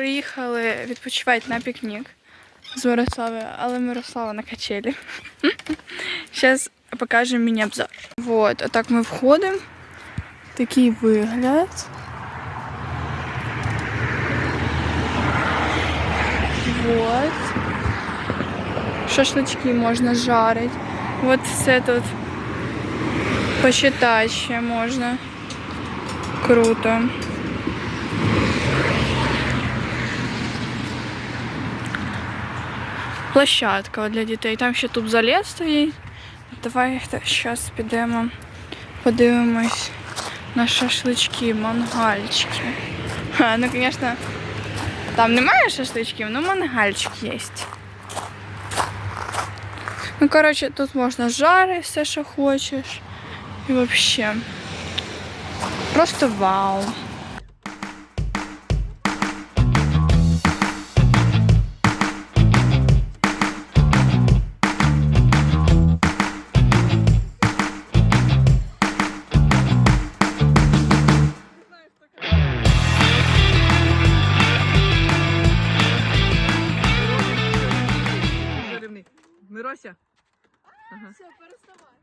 приїхали відпочивати на пікнік з Мирославою, але Мирослава на качелі. Зараз покажемо міні-обзор. Вот, отак ми входимо. Такий вигляд. Вот. Шашлычки можна жарити. Вот все тут посчитать ще можна. Круто. Площадка для дітей. Там ще тут заліз стоїть. Давай зараз підемо подивимось на шашлички, мангальчики. Ха, ну, звісно, там немає шашличків, але мангальчик є. Ну, коротше, тут можна жарити все, що хочеш. І взагалі. Просто вау. Мирося. Ага. Все, переставай.